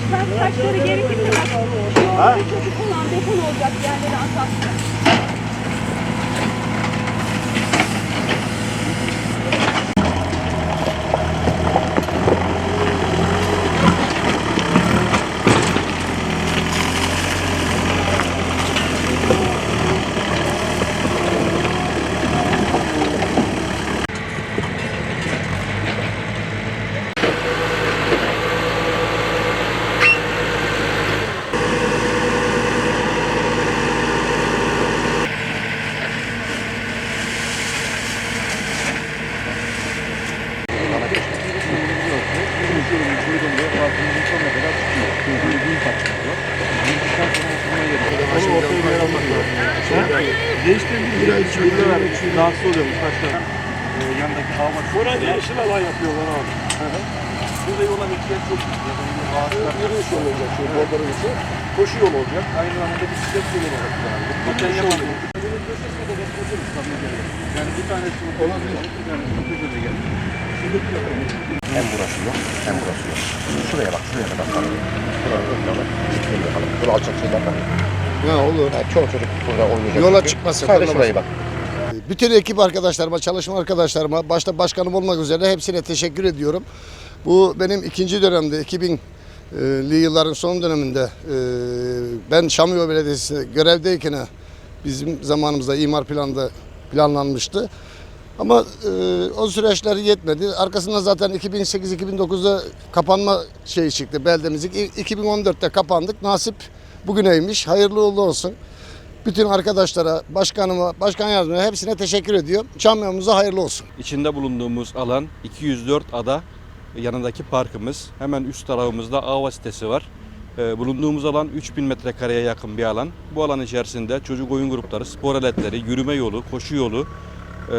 çıkar taşları gerekirse bak. Şu çocuk olan beton olacak yerleri azalttı. Değiştirdik biraz içinde var. Rahatsız oluyormuş başkanım. Ee, yandaki hava. Buraya da yeşil alan yapıyorlar abi. Burada yola geçecek çok yürüyüş yolu olacak şu bordanın içi. Koşu yolu olacak. Aynı zamanda bisiklet yolu olacak. Yani. Geçen yapalım. Yani bir tanesi olabilir. Bir tanesi bu köşede gelir. Hem burası yok, hem burası yok. Şuraya bak, şuraya da bak. Buraya ön yana, gitmeyin bakalım. Böyle alçak şeyler var. Ha olur. Yani çoğu çocuk burada oynayacak. Yola çıkmasın, Sadece şuraya bak. Bütün ekip arkadaşlarıma, çalışma arkadaşlarıma, başta başkanım olmak üzere hepsine teşekkür ediyorum. Bu benim ikinci dönemde, 2000'li yılların son döneminde e, ben Şamlıoğlu Belediyesi'nde görevdeyken bizim zamanımızda imar planında planlanmıştı. Ama e, o süreçler yetmedi. Arkasından zaten 2008-2009'da kapanma şeyi çıktı beldemizin. İ- 2014'te kapandık. Nasip bugüneymiş. Hayırlı uğurlu olsun. Bütün arkadaşlara, başkanıma, başkan yardımcılarına hepsine teşekkür ediyorum. Çamyamıza hayırlı olsun. İçinde bulunduğumuz alan 204 ada yanındaki parkımız. Hemen üst tarafımızda Ava sitesi var. Ee, bulunduğumuz alan 3000 metrekareye yakın bir alan. Bu alan içerisinde çocuk oyun grupları, spor aletleri, yürüme yolu, koşu yolu e,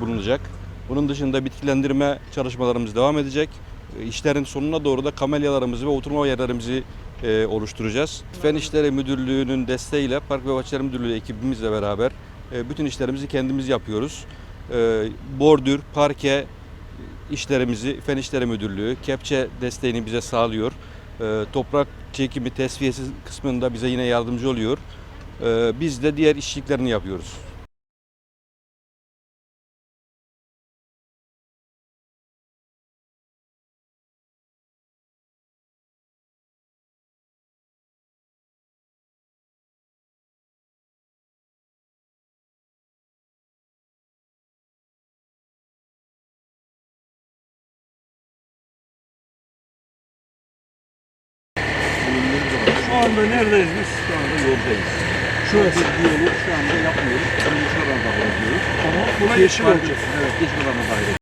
bulunacak. Bunun dışında bitkilendirme çalışmalarımız devam edecek. E, İşlerin sonuna doğru da kamelyalarımızı ve oturma yerlerimizi e, oluşturacağız. Fen İşleri Müdürlüğü'nün desteğiyle Park ve Bahçeler Müdürlüğü ekibimizle beraber e, bütün işlerimizi kendimiz yapıyoruz. E, bordür, parke işlerimizi Fen İşleri Müdürlüğü, kepçe desteğini bize sağlıyor. E, toprak çekimi, tesviyesi kısmında bize yine yardımcı oluyor. E, biz de diğer işçiliklerini yapıyoruz. Anda neredeyiz biz? Şu anda yoldayız. Şurası yolu şu anda yapmıyoruz. Şuradan da alıyoruz. Ama buna olacak. Evet, yeşil alana dahil